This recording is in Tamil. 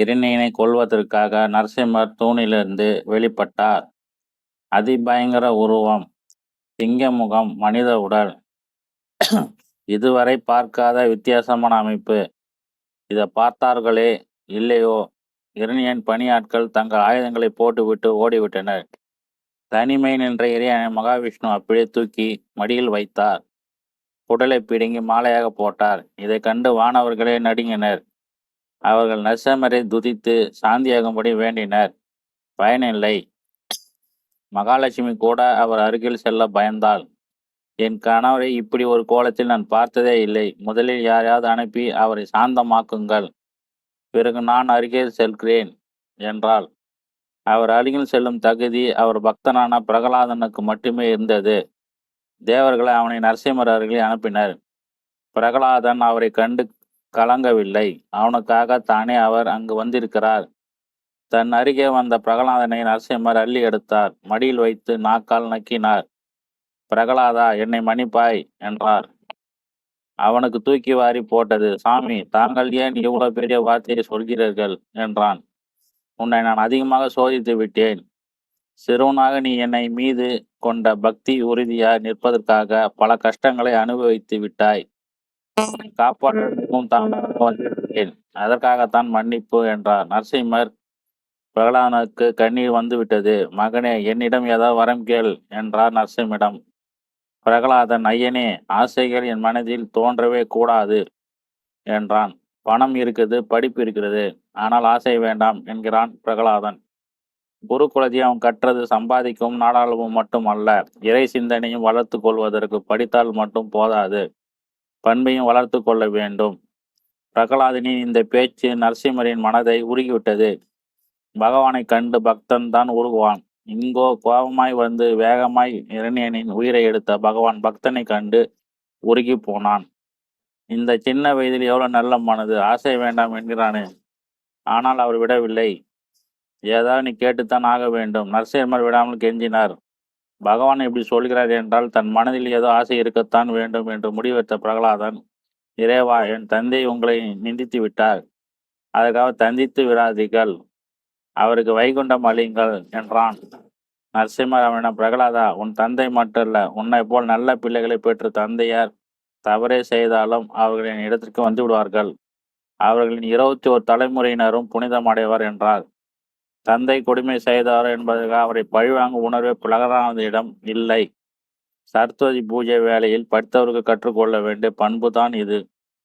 இரணியனை கொல்வதற்காக நரசிம்மர் தூணிலிருந்து வெளிப்பட்டார். அதிபயங்கர உருவம் சிங்கமுகம் மனித உடல். இதுவரை பார்க்காத வித்தியாசமான அமைப்பு. இதை பார்த்தார்களே இல்லையோ? இரணியன் பணியாட்கள் தங்கள் ஆயுதங்களை போட்டுவிட்டு ஓடிவிட்டனர். தனிமை நின்ற இறையனை மகாவிஷ்ணு அப்படியே தூக்கி மடியில் வைத்தார். உடலை பிடுங்கி மாலையாக போட்டார். இதை கண்டு வானவர்களே நடுங்கினர். அவர்கள் நரசிம்மரை துதித்து சாந்தியாகும்படி வேண்டினர். பயனில்லை. மகாலட்சுமி கூட அவர் அருகில் செல்ல பயந்தாள். என் கணவரை இப்படி ஒரு கோலத்தில் நான் பார்த்ததே இல்லை. முதலில் யாரையாவது அனுப்பி அவரை சாந்தமாக்குங்கள். பிறகு நான் அருகே செல்கிறேன் என்றாள். அவர் அருகில் செல்லும் தகுதி அவர் பக்தனான பிரகலாதனுக்கு மட்டுமே இருந்தது. தேவர்களை அவனை நரசிம்மர் அருகில் அனுப்பினர். பிரகலாதன் அவரை கண்டு கலங்கவில்லை. அவனுக்காக தானே அவர் அங்கு வந்திருக்கிறார்? தன் அருகே வந்த பிரகலாதனை நரசிம்மர் அள்ளி எடுத்தார். மடியில் வைத்து நாக்கால் நக்கினார். பிரகலாதா என்னை மன்னிப்பாய் என்றார். அவனுக்கு தூக்கி வாரி போட்டது சாமி தாங்கள் ஏன் இவ்வளவு பெரிய வார்த்தையை சொல்கிறீர்கள்? என்றான். உன்னை நான் அதிகமாக சோதித்து விட்டேன். சிறுவனாக நீ என்னை மீது கொண்ட பக்தி உறுதியாய் நிற்பதற்காக பல கஷ்டங்களை அனுபவித்து விட்டாய். காப்பாற்றவும் தான் வந்திருக்கிறேன். அதற்காகத்தான் மன்னிப்பு என்றார். நரசிம்மர் பிரகலாதனுக்கு கண்ணீர் வந்துவிட்டது. மகனே என்னிடம் ஏதாவது வரம் கேள் என்றார் நரசிம்மிடம் பிரகலாதன் ஐயனே ஆசைகள் என் மனதில் தோன்றவே கூடாது என்றான். பணம் இருக்குது படிப்பு இருக்கிறது. ஆனால் ஆசை வேண்டாம் என்கிறான் பிரகலாதன். குருகுலத்தை அவன் கற்றது சம்பாதிக்கும் நாடாளுமும் மட்டும் அல்ல இறை சிந்தனையும் வளர்த்து கொள்வதற்கு படித்தால் மட்டும் போதாது. பண்பையும் வளர்த்து கொள்ள வேண்டும். பிரகலாதனின் இந்த பேச்சு நரசிம்மரின் மனதை உருகிவிட்டது. பகவானை கண்டு பக்தன் தான் உருகுவான். இங்கோ கோபமாய் வந்து வேகமாய் இரணியனின் உயிரை எடுத்த பகவான் பக்தனை கண்டு உருகி போனான். இந்த சின்ன வயதில் எவ்வளவு நல்ல மனது ஆசை வேண்டாம் என்கிறானே. ஆனால் அவர் விடவில்லை. ஏதாவது நீ கேட்டுத்தான் ஆக வேண்டும். நரசிம்மர் விடாமல் கெஞ்சினார். பகவான் இப்படி சொல்கிறார் என்றால் தன் மனதில் ஏதோ ஆசை இருக்கத்தான் வேண்டும் என்று முடிவெடுத்த பிரகலாதன் இறைவா என் தந்தை உங்களை நிந்தித்து விட்டார். அதற்காக தந்தித்து விடாதீர்கள். அவருக்கு வைகுண்டம் அளியுங்கள் என்றான். நரசிம்மர் பிரகலாதா உன் தந்தை மட்டுமல்ல உன்னை போல் நல்ல பிள்ளைகளை பெற்ற தந்தையார் தவறே செய்தாலும் அவர்களின் இடத்திற்கு வந்து விடுவார்கள். அவர்களின் இருபத்தி ஒரு தலைமுறையினரும் புனிதம் அடைவார் என்றார். தந்தை கொடுமை செய்தார் என்பதற்காக அவரை பழிவாங்கும் உணர்வே பிரகலாதனிடம் இல்லை. சரஸ்வதி பூஜை வேளையில் படித்தவருக்கு கற்றுக்கொள்ள வேண்டிய பண்பு தான் இது.